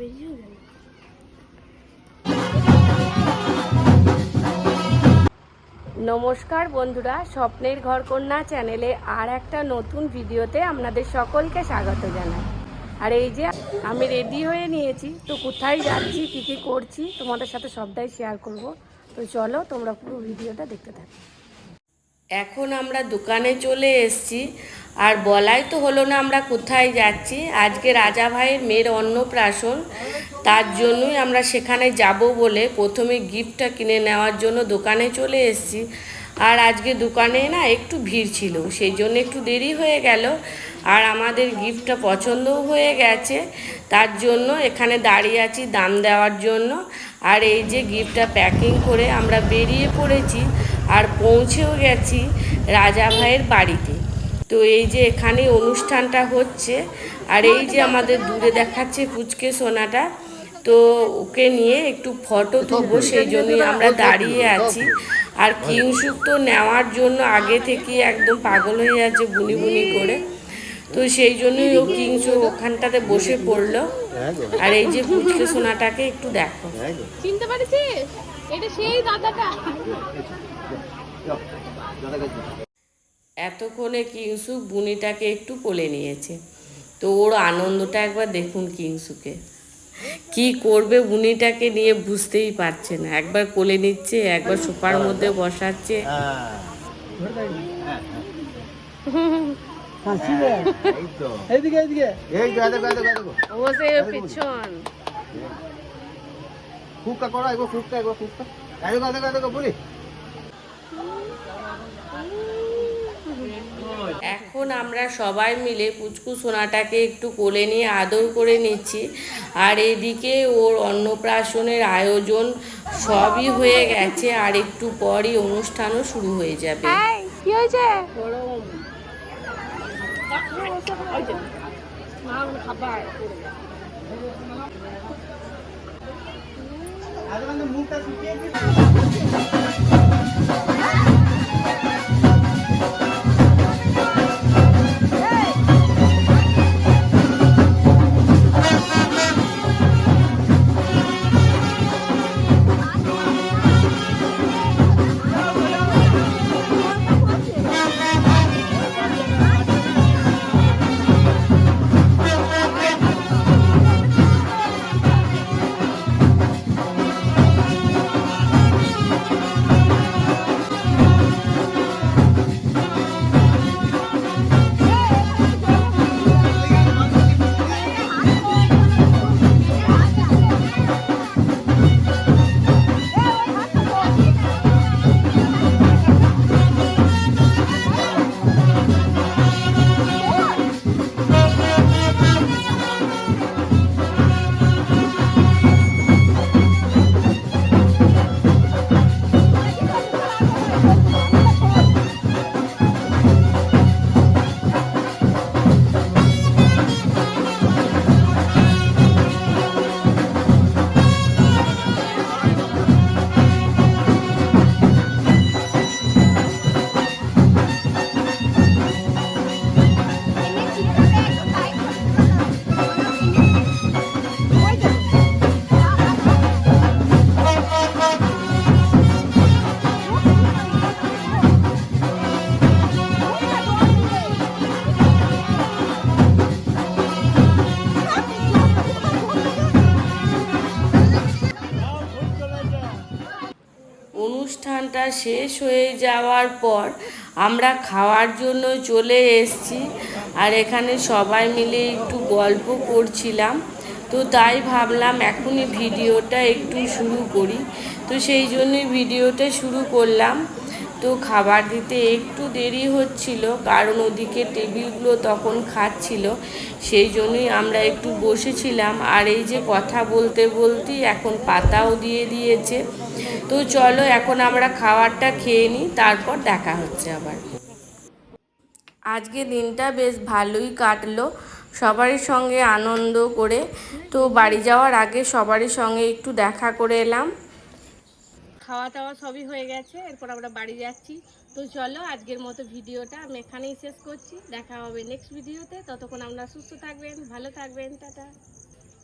বেশি হয়ে গেল নমস্কার বন্ধুরা, স্বপ্নের ঘর কন্যা চ্যানেলে আর একটা নতুন ভিডিওতে আপনাদের সকলকে স্বাগত জানাই। আর এই যে আমি রেডি হয়ে নিয়েছি, তো কোথায় যাচ্ছি, কী কী করছি, তোমাদের সাথে সবটাই শেয়ার করব। তো চলো তোমরা পুরো ভিডিওটা দেখতে থাকো। এখন আমরা দোকানে চলে এসেছি। আর বলাই তো হলো না আমরা কোথায় যাচ্ছি। আজকে রাজা ভাইয়ের মেয়ের অন্নপ্রাশন। তার জন্যই আমরা সেখানে যাব বলে প্রথমে গিফটটা কিনে নেওয়ার জন্য দোকানে চলে এসেছি। আর আজকে দোকানে না একটু ভিড় ছিল, সেই জন্য একটু দেরি হয়ে গেল। আর আমাদের গিফটটা পছন্দও হয়ে গেছে। তার জন্য এখানে দাঁড়িয়ে আছি দাম দেওয়ার জন্য। আর এই যে গিফটটা প্যাকিং করে আমরা বেরিয়ে পড়েছি। আর পৌঁছেও গেছি রাজা ভাইয়ের বাড়িতে। তো এই যে এখানে অনুষ্ঠানটা হচ্ছে, আর এই যে আমাদের দূরে দেখাচ্ছে পুচকে সোনাটা, তো ওকে নিয়ে একটু ফটো তুলবো, সেই জন্যই আমরা দাঁড়িয়ে আছি। আর কিংসুক তো নেওয়ার জন্য আগে থেকে একদম পাগল হয়ে যাচ্ছে বুনি বুনি করে। তো সেই জন্যই ও কিংসুক ওখানটাতে বসে পড়ল। আর এই যে পুচকে সোনাটাকে একটু দেখো। চিনতে পারছিস? এটা সেই দাদাটা। এতক্ষণে কিংসুক বুনিটাকে একটু কোলে নিয়েছে? তো ওর আনন্দটা একবার দেখুন কিংসুকে কি করবে বুনিটাকে নিয়ে বুঝতেই পারছে না। একবার কোলে নিচ্ছে একবার সোফার মধ্যে বসাচ্ছে। ফুকা করো এগো ফুকা ফুকা এদিকে এদিকে এদিকে বলি এখন আমরা সবাই মিলে পুচকু সোনাটাকে একটু কোলে নিয়ে আদর করে নিচ্ছি। আর এদিকে ওর অন্নপ্রাশনের আয়োজন সবই হয়ে গেছে আর একটু পরই অনুষ্ঠানও শুরু হয়ে যাবে। কি হয়েছে? মুখটা শুকিয়ে অনুষ্ঠানটা শেষ হয়ে যাওয়ার পর আমরা খাওয়ার জন্য চলে এসেছি আর এখানে সবাই মিলে একটু গল্প করছিলাম। তো তাই ভাবলাম এখনই ভিডিওটা একটু শুরু করি। তো সেই জন্যই ভিডিওটা শুরু করলাম। তো খাবার দিতে একটু দেরি হচ্ছিল, কারণ ওদিকে টেবিলগুলো তখন খাচ্ছিল। সেই জন্যই আমরা একটু বসেছিলাম। আর এই যে কথা বলতে বলতেই এখন পাতাও দিয়ে দিয়েছে। তো চলো এখন আমরা খাবারটা খেয়ে নিই, তারপর দেখা হচ্ছে আবার। আজকে দিনটা বেশ ভালোই কাটলো, সবারই সঙ্গে আনন্দ করে। তো বাড়ি যাওয়ার আগে সবারই সঙ্গে একটু দেখা করে এলাম। খাওয়া দাওয়া সবই হয়ে গেছে, এরপর আমরা বাড়ি যাচ্ছি। তো চলো, আজকের মতো ভিডিওটা আমি এখানেই শেষ করছি। দেখা হবে নেক্সট ভিডিওতে ততক্ষণ আপনারা সুস্থ থাকবেন, ভালো থাকবেন, টাটা।